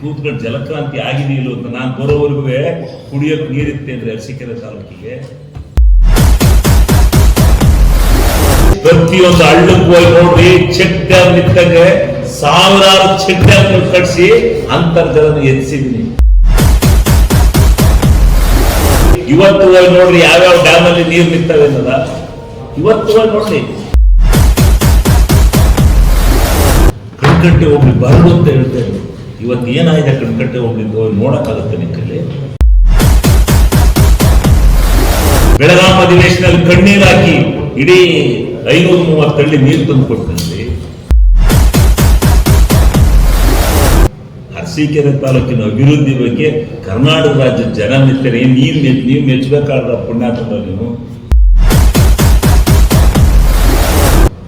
ಕೂತ್ಕೊಂಡು ಜಲಕ್ರಾಂತಿ ಆಗಿದೆಯಲ್ಲ ಅಂತ ನಾನು ಬರೋವರೆಗೂ ಕುಡಿಯೋಕೆ ನೀರಿತ್ತೆ ಅಂದ್ರೆ ಅರಸೀಕೆರೆ ತಾಲೂಕಿಗೆ. ಪ್ರತಿಯೊಂದು ಹಳ್ಳಕ್ಕೂ ಹೋಗಿ ನೋಡ್ರಿ ಚೆಕ್ ಡ್ಯಾಮ್ ಸಾವಿರಾರು ಡ್ಯಾಮ್ ಕಟ್ಸಿ ಅಂತರ್ಜಲನ ಎತ್ತಿಸಿದೀನಿ ಇವತ್ತು ಹೋಗಿ ನೋಡ್ರಿ ಯಾವ್ಯಾವ ಡ್ಯಾಮ್ ಅಲ್ಲಿ ನೀರು ನಿಂತವೆ ಅನ್ನೋದ. ಇವತ್ತು ಹೋಗಿ ನೋಡ್ರಿ. ಕಣ್ಕಟ್ಟೆ ಹೋಗ್ಲಿ ಬರಡು ಅಂತ ಹೇಳ್ತಾ ಇದ್ರು ಇವತ್ತು ಏನಾಗಿದೆ ಕಣ್ಕಟ್ಟೆ ಹೋಗ್ಲಿದ್ದು ನೋಡೋಕ್ಕಾಗುತ್ತೆ ನಿಕ್ಕಲ್ಲಿ ಬೆಳಗಾಂ ಅಧಿವೇಶನದಲ್ಲಿ ಕಣ್ಣೀರ್ ಇಡೀ ಐನೂರ ಮೂವತ್ತಳ್ಳಿ ನೀರು ತಂದು ಕೊಟ್ಟಂದ್ರಿ ಅರಸೀಕೆರೆ ತಾಲೂಕಿನ ಅಭಿವೃದ್ಧಿ ಬಗ್ಗೆ ಕರ್ನಾಟಕ ರಾಜ್ಯದ ಜನ ಮೆಚ್ಚರೆ ನೀವ್ ಮೆಚ್ ನೀವು ಮೆಚ್ಚಬೇಕಾದ್ರ ಪುಣ್ಯಾತ್ಮ ನೀವು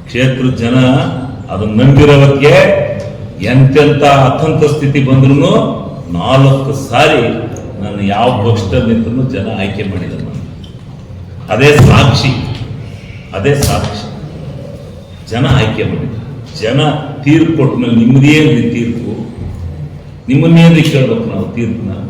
ಕ್ಷೇತ್ರದ ಜನ ಅದನ್ನ ನಂಬಿರೋವಕ್ಕೆ ಎಂತೆಂತ ಅತಂತ ಸ್ಥಿತಿ ಬಂದ್ರು ನಾಲ್ಕು ಸಾರಿ ನಾನು ಯಾವ ಪಕ್ಷದಲ್ಲಿ ನಿಂತರೂ ಜನ ಆಯ್ಕೆ ಮಾಡಿದ್ರು ನಾನು. ಅದೇ ಸಾಕ್ಷಿ ಅದೇ ಸಾಕ್ಷಿ. ಜನ ಆಯ್ಕೆ ಮಾಡಿದ. ಜನ ತೀರ್ಪು ಕೊಟ್ಮೇಲೆ ನಿಮ್ಮದೇ ತೀರ್ಪು. ನಿಮ್ಮನ್ನೇನು ಕೇಳ್ಬೇಕು ನಾವು ತೀರ್ಪನ್ನ.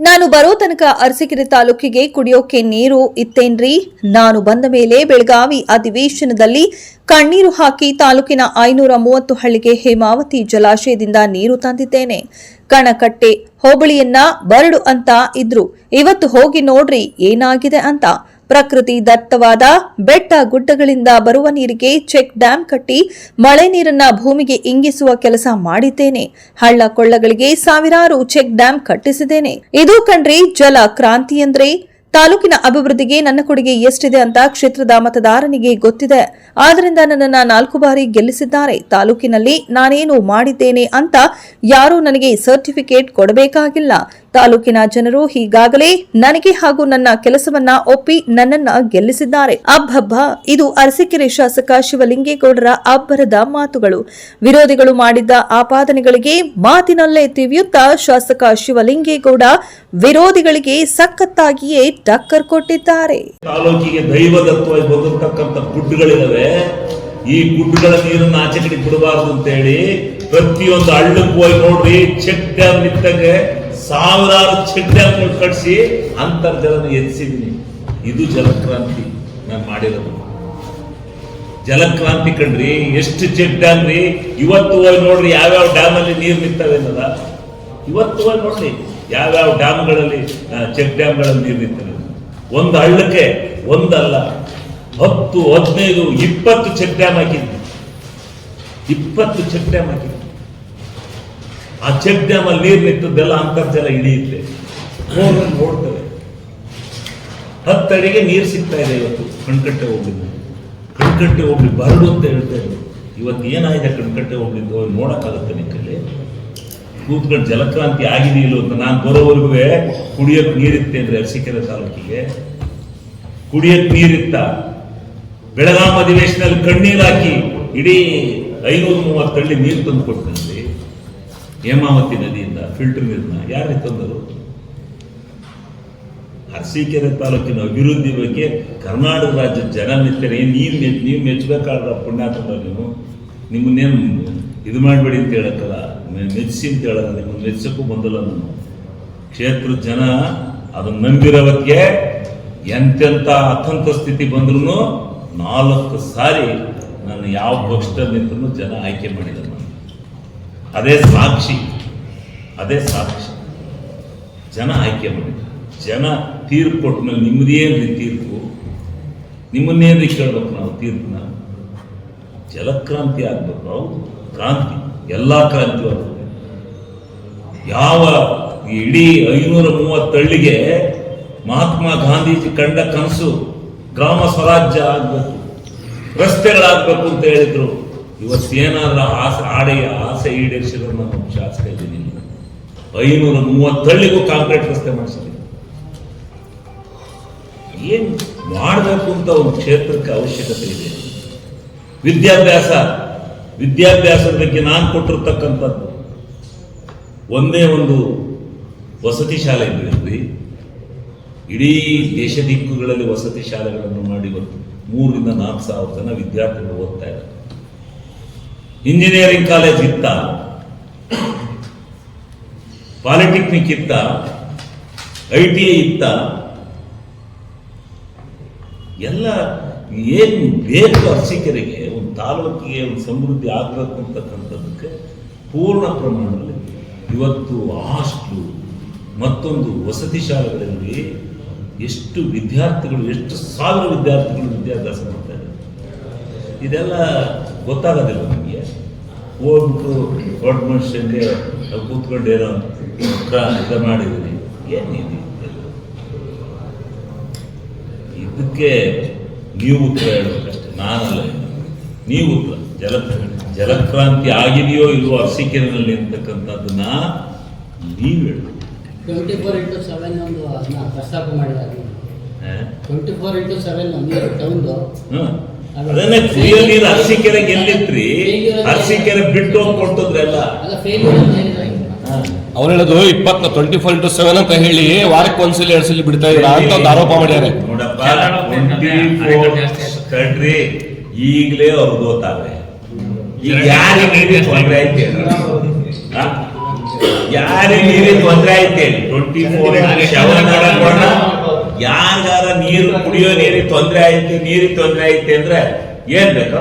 ನಾನು ಬರೋ ತನಕ ಅರಸೀಕೆರೆ ತಾಲೂಕಿಗೆ ಕುಡಿಯೋಕೆ ನೀರು ಇತ್ತೇನ್ರಿ? ನಾನು ಬಂದ ಮೇಲೆ ಬೆಳಗಾವಿ ಅಧಿವೇಶನದಲ್ಲಿ ಕಣ್ಣೀರು ಹಾಕಿ ತಾಲೂಕಿನ ಐನೂರ ಮೂವತ್ತು ಹಳ್ಳಿಗೆ ಹೇಮಾವತಿ ಜಲಾಶಯದಿಂದ ನೀರು ತಂದಿದ್ದೇನೆ. ಕಣಕಟ್ಟೆ ಹೋಬಳಿಯನ್ನ ಬರಡು ಅಂತ ಇದ್ರು. ಇವತ್ತು ಹೋಗಿ ನೋಡ್ರಿ ಏನಾಗಿದೆ ಅಂತ. ಪ್ರಕೃತಿ ದತ್ತವಾದ ಬೆಟ್ಟ ಗುಡ್ಡಗಳಿಂದ ಬರುವ ನೀರಿಗೆ ಚೆಕ್ ಡ್ಯಾಂ ಕಟ್ಟಿ ಮಳೆ ನೀರನ್ನ ಭೂಮಿಗೆ ಇಂಗಿಸುವ ಕೆಲಸ ಮಾಡಿದ್ದೇನೆ. ಹಳ್ಳ ಕೊಳ್ಳಗಳಿಗೆ ಸಾವಿರಾರು ಚೆಕ್ ಡ್ಯಾಂ ಕಟ್ಟಿಸಿದ್ದೇನೆ. ಇದು ಕಣ್ರಿ, ಜಲ ಕ್ರಾಂತಿ ಅಂದ್ರೆ. ತಾಲೂಕಿನ ಅಭಿವೃದ್ಧಿಗೆ ನನ್ನ ಕೊಡುಗೆ ಎಷ್ಟಿದೆ ಅಂತ ಕ್ಷೇತ್ರದ ಮತದಾರನಿಗೆ ಗೊತ್ತಿದೆ. ಆದ್ದರಿಂದ ನನ್ನನ್ನು ನಾಲ್ಕು ಬಾರಿ ಗೆಲ್ಲಿಸಿದ್ದಾರೆ. ತಾಲೂಕಿನಲ್ಲಿ ನಾನೇನು ಮಾಡಿದ್ದೇನೆ ಅಂತ ಯಾರೂ ನನಗೆ ಸರ್ಟಿಫಿಕೇಟ್ ಕೊಡಬೇಕಾಗಿಲ್ಲ. ತಾಲೂಕಿನ ಜನರು ಈಗಾಗಲೇ ನನಗೆ ಹಾಗೂ ನನ್ನ ಕೆಲಸವನ್ನ ಒಪ್ಪಿ ನನ್ನನ್ನ ಗೆಲ್ಲಿಸಿದ್ದಾರೆ. ಅಬ್ಬಬ್ಬ, ಇದು ಅರಸಿಕೆರೆ ಶಾಸಕ ಶಿವಲಿಂಗೇಗೌಡರ ಅಬ್ಬರದ ಮಾತುಗಳು. ವಿರೋಧಿಗಳು ಮಾಡಿದ್ದ ಆಪಾದನೆಗಳಿಗೆ ಮಾತಿನಲ್ಲೇ ತಿವಿಯುತ್ತ ಶಾಸಕ ಶಿವಲಿಂಗೇಗೌಡ ವಿರೋಧಿಗಳಿಗೆ ಸಖತ್ತಾಗಿಯೇ ಟಕ್ಕರ್ ಕೊಟ್ಟಿದ್ದಾರೆ. ತಾಲೂಕಿಗೆ ದೈವದತ್ವವಾಗಿ ಬಂದಿರತಕ್ಕಂಥ ಈ ಗುಡ್ಡುಗಳ ನೀರನ್ನು ಆಚೆ ಕಡೆ ಅಂತ ಹೇಳಿ ಪ್ರತಿಯೊಂದು ಹಳ್ಳಕ್ಕೆ ಹೋಗಿ ನೋಡ್ರಿ ಚೆಕ್ ಡ್ಯಾಮ್ ನಿಂತಂಗೆ ಸಾವಿರಾರು ಚೆಕ್ ಕಟ್ಟಿಸಿ ಅಂತರ್ಜಲನ ಎತ್ತಿಸಿದ್ದೀನಿ ಇದು ಜಲಕ್ರಾಂತಿ ನಾನು ಮಾಡಿರೋದು. ಜಲಕ್ರಾಂತಿ ಕಣ್ರಿ ಎಷ್ಟು ಚೆಕ್ ಡ್ಯಾಮ್ ರೀ ಇವತ್ತು ನೋಡ್ರಿ ಯಾವ್ಯಾವ ಡ್ಯಾಮ್ ಅಲ್ಲಿ ನೀರು ನಿಂತವೆ ಅನ್ನೋದ. ಇವತ್ತು ನೋಡ್ರಿ ಯಾವ್ಯಾವ ಡ್ಯಾಮ್ಗಳಲ್ಲಿ ಚೆಕ್ ಡ್ಯಾಮ್ಗಳಲ್ಲಿ ನೀರು ನಿಂತವೆ. ಒಂದು ಹಳ್ಳಕ್ಕೆ ಒಂದಲ್ಲ ಹತ್ತು, ಹದಿನೈದು, ಇಪ್ಪತ್ತು ಚೆಕ್ ಡ್ಯಾಮ್ ಹಾಕಿದ್ವಿ. ಇಪ್ಪತ್ತು ಚೆಕ್ ಡ್ಯಾಮ್ ಹಾಕಿದ್ವಿ. ಆ ಚೆಕ್ ಡ್ಯಾಮ್ ಅಲ್ಲಿ ನೀರು ನಿಂತದ್ದೆಲ್ಲ ಅಂತರ್ಜಲ ಇಳಿಯುತ್ತೆ ನೋಡ್ತವೆ. ಹತ್ತಡಿಗೆ ನೀರು ಸಿಗ್ತಾ ಇದೆ ಇವತ್ತು. ಕಣ್ಕಟ್ಟೆ ಹೋಗ್ಲಿದ್ದು ಕಣ್ಕಟ್ಟೆ ಹೋಗ್ಲಿ ಬರಡು ಅಂತ ಹೇಳ್ತಾ ಇದ್ರು. ಇವತ್ತು ಏನಾಗಿದೆ ಕಣ್ಕಟ್ಟೆ ಹೋಗ್ಲಿದ್ದು ಹೋಗಿ ನೋಡಕ್ಕಾಗುತ್ತೆ ನಿಕ್ಕಲ್ಲಿ ಕೂತ್ಕೊಂಡು ಜಲಕ್ರಾಂತಿ ಆಗಿದೆಯಲ್ಲ ಅಂತ ನಾನು ಬರೋವರೆಗೂ ಕುಡಿಯೋಕೆ ನೀರಿತ್ತೆ ಅಂದ್ರೆ ಅರಸೀಕೆರೆ ತಾಲೂಕಿಗೆ. ಕುಡಿಯೋಕೆ ನೀರಿತ್ತ. ಬೆಳಗಾಂ ಅಧಿವೇಶನದಲ್ಲಿ ಕಣ್ಣೀರು ಹಾಕಿ ಇಡೀ ಮೂವತ್ತು ತಳ್ಳಿ ನೀರು ತಂದು ಕೊಟ್ಟಂದ್ರಿ ಹೇಮಾವತಿ ನದಿಯಿಂದ ಫಿಲ್ಟರ್ ನೀರನ್ನ ಯಾರೇ ತಂದರು? ಅರಸೀಕೆರೆ ತಾಲೂಕಿನ ಅಭಿವೃದ್ಧಿ ಬಗ್ಗೆ ಕರ್ನಾಟಕ ರಾಜ್ಯದ ಜನ ಮೆಚ್ಚರೆ ನೀವು ಮೆಚ್ ನೀವು ಮೆಚ್ಚಬೇಕಾದ್ರ ಪುಣ್ಯಾತ್ಮ ನೀವು. ನಿಮ್ಮನ್ನೇನು ಇದು ಮಾಡಬೇಡಿ ಅಂತ ಹೇಳಕ್ಕಲ್ಲ ಮೆಚ್ಚಿ ಅಂತ ಹೇಳಲ್ಲ ನಿಮ್ಮನ್ನು ಮೆಚ್ಚಕ್ಕೂ ಬಂದಲ್ಲ ನಾನು. ಕ್ಷೇತ್ರದ ಜನ ಅದನ್ನ ನಂಬಿರೋವಕ್ಕೆ ಎಂತೆಂಥ ಅತಂತ ಸ್ಥಿತಿ ಬಂದ್ರೂ ನಾಲ್ಕು ಸಾರಿ ನಾನು ಯಾವ ಪಕ್ಷದಲ್ಲಿ ಜನ ಆಯ್ಕೆ ಮಾಡಿದ್ರು ನಾನು ಅದೇ ಸಾಕ್ಷಿ ಅದೇ ಸಾಕ್ಷಿ. ಜನ ಆಯ್ಕೆ ಮಾಡಿದ್ರು ಜನ ತೀರ್ಪು ಕೊಟ್ಮೇಲೆ ನಿಮ್ಮದೇನ್ರಿ ತೀರ್ಪು ನಿಮ್ಮನ್ನೇನ್ರಿ ಕೇಳ್ಬೇಕು ನಾವು ತೀರ್ಪನ್ನ. ಜಲಕ್ರಾಂತಿ ಆಗ್ಬೇಕು, ಹೌದು. ಕ್ರಾಂತಿ, ಎಲ್ಲ ಕ್ರಾಂತಿ ಆಗ್ತದೆ ಯಾವ ಇಡೀ ಐನೂರ ಮೂವತ್ತಳ್ಳಿಗೆ ಮಹಾತ್ಮ ಗಾಂಧೀಜಿ ಕಂಡ ಕನಸು ಗ್ರಾಮ ಸ್ವರಾಜ್ಯ ಆಗಬೇಕು, ರಸ್ತೆಗಳಾಗಬೇಕು ಅಂತ ಹೇಳಿದ್ರು. ಇವತ್ತೇನಾದ್ರೂ ಆಸೆ ಆಡೆ ಆಸೆ ಈಡೇರಿಸಿದ್ರು ನಾನು ಶಾಸಕ ಇದ್ದೀನಿ. ಐನೂರ ಮೂವತ್ತಳ್ಳಿಗೂ ಕಾಂಕ್ರೀಟ್ ರಸ್ತೆ ಮಾಡಿಸಿದ್ರು ಏನು ಮಾಡಬೇಕು ಅಂತ ಒಂದು ಕ್ಷೇತ್ರಕ್ಕೆ ಅವಶ್ಯಕತೆ ಇದೆ? ವಿದ್ಯಾಭ್ಯಾಸ, ವಿದ್ಯಾಭ್ಯಾಸದ ಬಗ್ಗೆ ನಾನು ಕೊಟ್ಟಿರ್ತಕ್ಕಂಥದ್ದು ಒಂದೇ ಒಂದು ವಸತಿ ಶಾಲೆ ಇದ್ರಿ ಇಡೀ ದೇಶ ದಿಕ್ಕುಗಳಲ್ಲಿ ವಸತಿ ಶಾಲೆಗಳನ್ನು ಮಾಡಿ ಇವತ್ತು ಮೂರರಿಂದ ನಾಲ್ಕು ಸಾವಿರ ಜನ ವಿದ್ಯಾರ್ಥಿಗಳು ಓದ್ತಾ ಇದ್ದಾರೆ. ಇಂಜಿನಿಯರಿಂಗ್ ಕಾಲೇಜ್ ಇತ್ತ? ಪಾಲಿಟೆಕ್ನಿಕ್ ಇತ್ತ? ಐ ಟಿ ಐ ಇತ್ತ? ಎಲ್ಲ ಏನು ಬೇಕು ಅರ್ಚಕರಿಗೆ, ಒಂದು ತಾಲೂಕಿಗೆ ಒಂದು ಸಮೃದ್ಧಿ ಆಗಬೇಕು ಪೂರ್ಣ ಪ್ರಮಾಣದಲ್ಲಿ ಇವತ್ತು ಹಾಸ್ಟ್ಲು, ಮತ್ತೊಂದು ವಸತಿ ಶಾಲೆಗಳಲ್ಲಿ ಎಷ್ಟು ವಿದ್ಯಾರ್ಥಿಗಳು, ಎಷ್ಟು ಸಾವಿರ ವಿದ್ಯಾರ್ಥಿಗಳು ವಿದ್ಯಾಭ್ಯಾಸ ಮಾಡ್ತಾರೆ ಇದೆಲ್ಲ ಗೊತ್ತಾಗೋದಿಲ್ಲ. ಹೋಗ್ಬಿಟ್ಟು ದೊಡ್ಡ ಮನುಷ್ಯಂಗೆ ಕೂತ್ಕೊಂಡು ಏನೋ ಇದು ಮಾಡಿದ್ದೀನಿ. ಏನಿದೆ ಇದಕ್ಕೆ ನೀವು ಉತ್ತರ ಹೇಳಬೇಕಷ್ಟೇ. ನಾನಲ್ಲ. ನೀವು ಉತ್ತರ. ಜಲ ಜಲಕ್ರಾಂತಿ ಆಗಿದೆಯೋ ಇಲ್ವೋ ಅರಸೀಕೆರೆನಲ್ಲಿ ಇರ್ತಕ್ಕಂಥದ್ದನ್ನ ನೀವು ಹೇಳಬೇಕು. ಟ್ವೆಂಟಿ ಫೋರ್ ಇಂಟು ಸೆವೆನ್ ಒಂದು ಪ್ರಸ್ತಾಪ ಮಾಡಿದಾಗ. ಟ್ವೆಂಟಿ ಫೋರ್ ಇಂಟು ಸೆವೆನ್ ಒಂದು ಟೌನ್ದು ಅದನ್ನೇ ಕುಡಿಯೋ ನೀರು ಅರಸೀಕೆರೆಗೆ ಎಲ್ಲಿತ್ರಿ ಕೆರೆ ಬಿಟ್ಟು ಹೋಗಿ ಕೊಡ್ತದ್ರೆಲ್ಲ. ಅವ್ರು ಹೇಳೋದು ಇಪ್ಪತ್ತ ಟ್ವೆಂಟಿ ಫೋರ್ ಇಂಟು ಸೆವೆನ್ ಅಂತ ಹೇಳಿ ವಾರಕ್ಕೆ ಒಂದ್ಸಲಿ ಎರಡ್ ಸಲ ಬಿಡ್ತಾ ಇದ್ರ ಅಂತ ಒಂದು ಆರೋಪ ಮಾಡ್ಯಾರ. ನೋಡಪ್ಪ ಕಣ್ರಿ ಈಗಲೇ ಅವ್ರು ಗೊತ್ತಾಗ್ರೆ ಈಗ ಯಾರಿಗೆ ತೊಂದರೆ ಐತೆ ಯಾರಿಗೆ ತೊಂದರೆ ಐತೆ ಟ್ವೆಂಟಿ ಫೋರ್ ಯಾರಿಗಾರ ನೀರು ಕುಡಿಯೋ ನೀರಿಗೆ ತೊಂದರೆ ಐತೆ ನೀರಿಗೆ ತೊಂದರೆ ಐತೆ ಅಂದ್ರೆ ಏನ್ ಬೇಕಾ